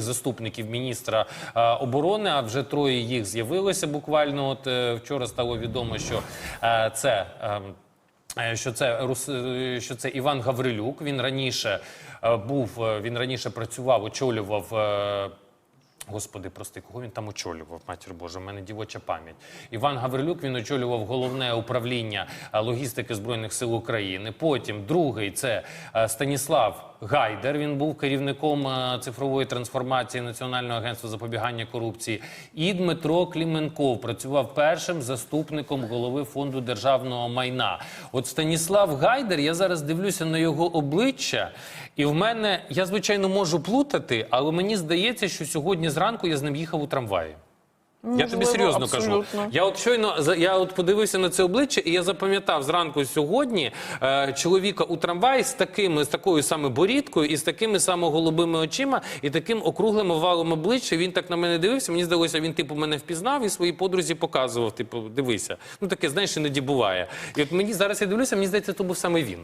заступників міністра е, оборони. А вже троє їх з'явилося буквально. От е, вчора стало відомо, що е, це. е, е, Що це що це Іван Гаврилюк? Він раніше був, він раніше працював, очолював. Господи, прости, кого він там очолював? Матір Божа, в мене дівоча пам'ять. Іван Гаврилюк він очолював головне управління логістики збройних сил України. Потім другий це Станіслав Гайдер. Він був керівником е, цифрової трансформації Національного агентства запобігання корупції. І Дмитро Кліменков працював першим заступником голови фонду державного майна. От Станіслав Гайдер, я зараз дивлюся на його обличчя, і в мене я звичайно можу плутати, але мені здається, що сьогодні зранку я з ним їхав у трамваї. Я тобі Можливо, серйозно кажу. Я от щойно я от подивився на це обличчя, і я запам'ятав зранку сьогодні е, чоловіка у трамваї з такими, з такою саме борідкою, і з такими саме голубими очима, і таким округлим овалом обличчя. Він так на мене дивився. Мені здалося, він типу мене впізнав і своїй подрузі показував. Типу, дивися. Ну таке, знаєш, іноді буває. І от мені зараз я дивлюся, мені здається, то був саме він.